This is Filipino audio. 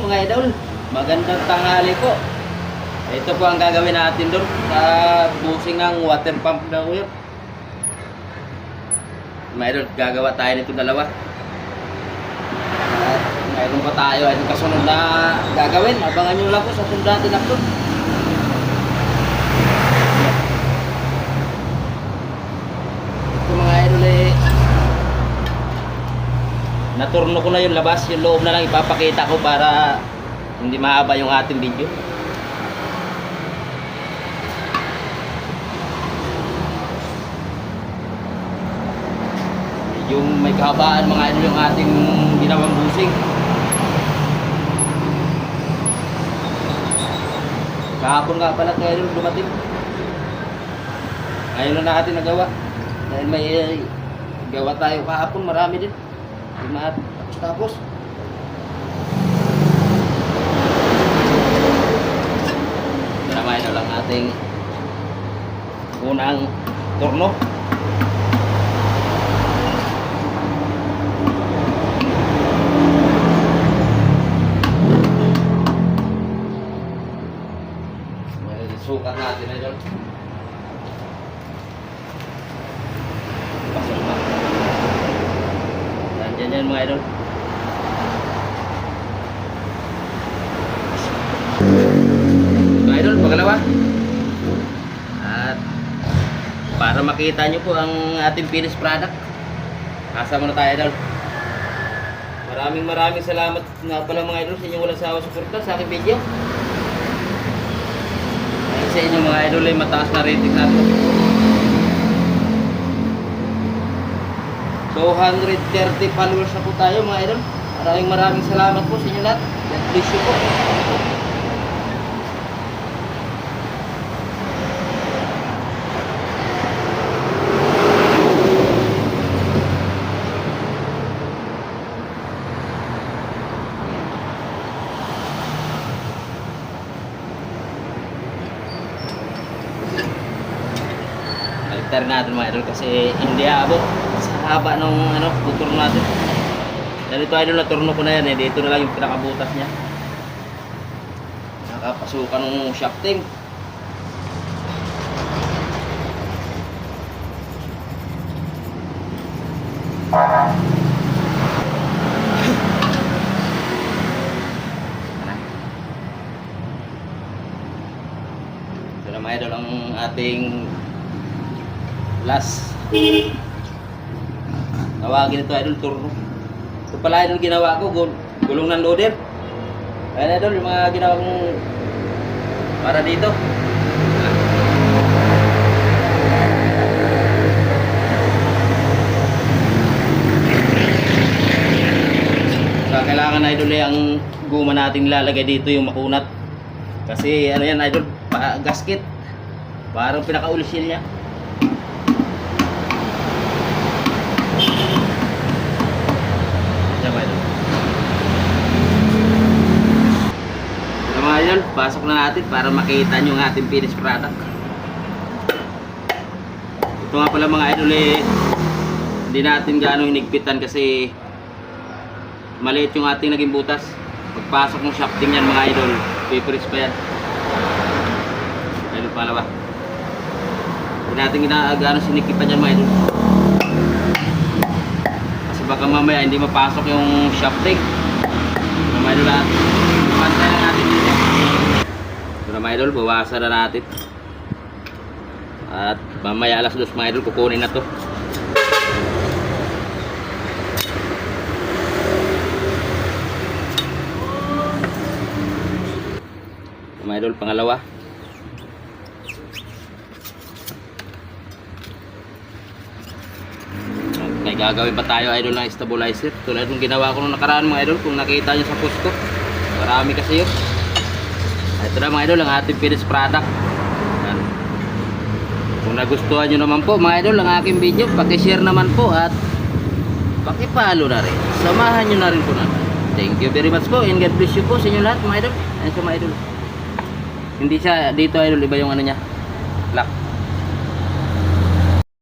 mga idol. Magandang tanghali po. Ito po ang gagawin natin doon sa busing ng water pump daw yun. Mga idol, gagawa tayo nito dalawa. At mayroon pa tayo ay kasunod na gagawin. Abangan nyo lang po sa sunod natin upload. Ito mga idol eh, Naturno ko na yung labas, yung loob na lang ipapakita ko para hindi mahaba yung ating video. Yung may kahabaan mga ano yung ating ginawang busing. Kahapon nga pala tayo nung dumating. Ngayon na natin nagawa. Dahil may eh, gawa tayo kahapon, marami din. Matapos tapos. Naman ito lang ating unang turno. Sukat natin na doon. Pasok na. Nandiyan yan mga idol. Mga idol, pagkalawa. At para makita nyo po ang ating finished product. Asa muna tayo idol. Maraming maraming salamat nga pala mga idol sa inyong walang sawa suporta sa aking video. Dahil sa inyo mga idol ay mataas na rating natin. 230 followers na po tayo mga idol. Maraming maraming salamat po sa inyo lahat. God bless you po. Alter natin mga idol kasi hindi abot sa haba ng ano, tutur natin. Dahil ito idol na turno ko na yan eh. Dito na lang yung pinakabutas niya. Nakapasukan ng shafting. Ating last tawagin ito idol turno ito pala idol ginawa ko gul gulong ng loader. Ayan idol yung mga ginawa kong para dito. Saka kailangan idol eh ang guma natin lalagay dito yung makunat. Kasi ano yan idol pa gasket parang pinaka-ulisil niya Ba ito? Ito mga idol, pasok na natin para makita nyo ang ating finished product. Ito nga pala mga idol eh, hindi natin gaano hinigpitan kasi maliit yung ating naging butas. Pagpasok ng shafting yan mga idol, paperis pa yan. Idol pala ba? Hindi natin ginaagaano sinikipan yan mga idol. Baka mamaya hindi mapasok yung shafting. Ito mga idol. Pantay na natin dito. Ito na mga bawasan na natin. At mamaya alas dos mga idol, kukunin na to. Mga idol, pangalawa. May gagawin pa tayo idol ng stabilizer. Tulad ng ginawa ko nung nakaraan mga idol. Kung nakita nyo sa post ko. Marami kasi yun. Ito na mga idol ang ating finished product. Yan. Kung nagustuhan nyo naman po mga idol ang aking video. Pakishare naman po at pakipalo na rin. Samahan nyo na rin po naman. Thank you very much po and God bless you po sa inyo lahat mga idol. Ayan sa mga idol. Hindi siya dito idol iba yung ano niya. Lock.